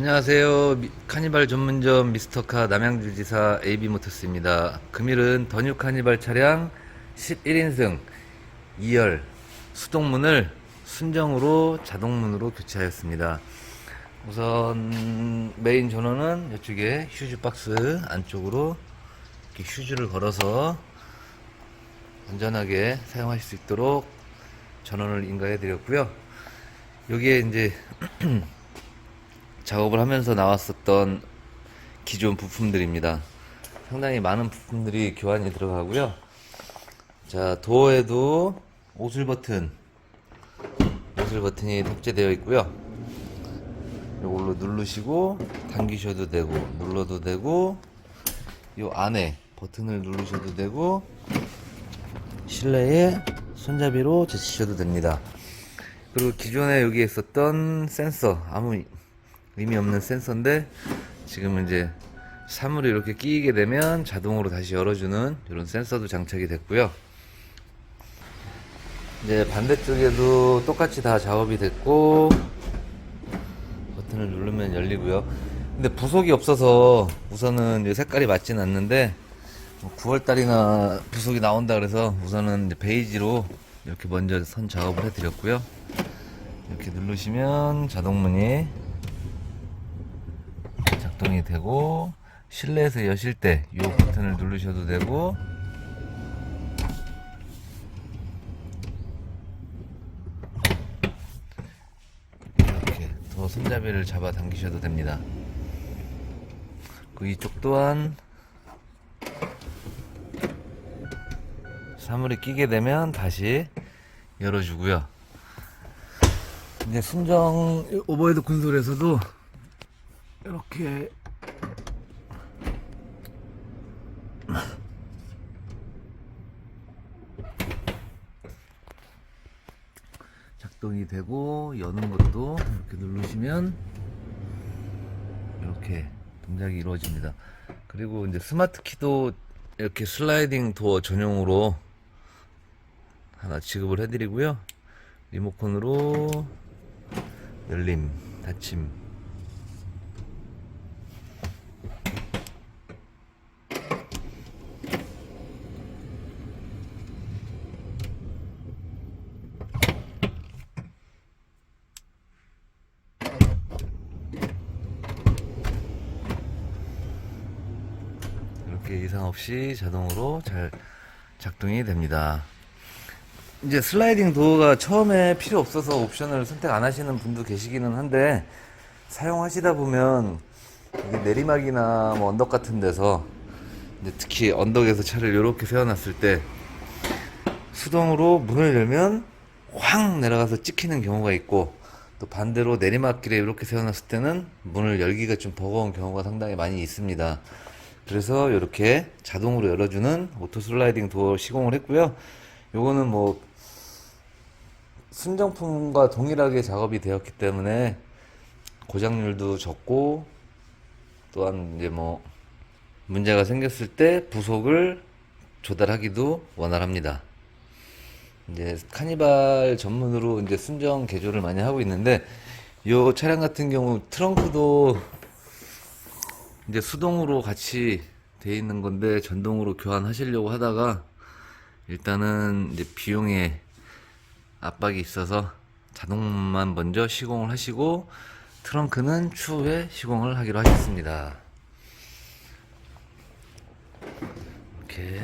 안녕하세요. 미- 카니발 전문점 미스터카 남양주지사 AB모터스입니다. 금일은 더뉴 카니발 차량 11인승 2열 수동문을 순정으로 자동문으로 교체하였습니다. 우선 메인 전원은 이쪽에 휴즈 박스 안쪽으로 이렇게 휴즈를 걸어서 안전하게 사용하실 수 있도록 전원을 인가해 드렸고요. 여기에 이제 작업을 하면서 나왔었던 기존 부품들입니다. 상당히 많은 부품들이 교환이 들어가고요. 자, 도어에도 오슬 버튼, 오슬 버튼이 탑재되어 있고요. 이걸로 누르시고 당기셔도 되고 눌러도 되고 이 안에 버튼을 누르셔도 되고 실내에 손잡이로 제치셔도 됩니다. 그리고 기존에 여기 있었던 센서 아무 의미 없는 센서인데 지금 이제 사물이 이렇게 끼게 되면 자동으로 다시 열어주는 이런 센서도 장착이 됐고요. 이제 반대쪽에도 똑같이 다 작업이 됐고 버튼을 누르면 열리고요. 근데 부속이 없어서 우선은 색깔이 맞진 않는데 9월달이나 부속이 나온다 그래서 우선은 베이지로 이렇게 먼저 선 작업을 해드렸고요. 이렇게 누르시면 자동문이 작동이 되고 실내에서 여실 때 이 버튼을 누르셔도 되고 이렇게 더 손잡이를 잡아 당기셔도 됩니다. 그 이쪽 또한 사물이 끼게 되면 다시 열어주고요. 이제 순정 오버헤드 콘솔에서도 이렇게 작동이 되고 여는 것도 이렇게 누르시면 이렇게 동작이 이루어집니다. 그리고 이제 스마트 키도 이렇게 슬라이딩 도어 전용으로 하나 지급을 해드리고요. 리모컨으로 열림, 닫힘. 이렇게 이상 없이 자동으로 잘 작동이 됩니다. 이제 슬라이딩 도어가 처음에 필요 없어서 옵션을 선택 안 하시는 분도 계시기는 한데 사용하시다 보면 내리막이나 뭐 언덕 같은 데서 특히 언덕에서 차를 이렇게 세워놨을 때 수동으로 문을 열면 확 내려가서 찍히는 경우가 있고 또 반대로 내리막길에 이렇게 세워놨을 때는 문을 열기가 좀 버거운 경우가 상당히 많이 있습니다. 그래서 이렇게 자동으로 열어주는 오토 슬라이딩 도어 시공을 했고요. 요거는 뭐 순정품과 동일하게 작업이 되었기 때문에 고장률도 적고 또한 이제 뭐 문제가 생겼을 때 부속을 조달하기도 원활합니다. 이제 카니발 전문으로 이제 순정 개조를 많이 하고 있는데 이 차량 같은 경우 트렁크도 이제 수동으로 같이 돼 있는 건데 전동으로 교환하시려고 하다가 일단은 이제 비용에 압박이 있어서 자동만 먼저 시공을 하시고 트렁크는 추후에 시공을 하기로 하셨습니다. 이렇게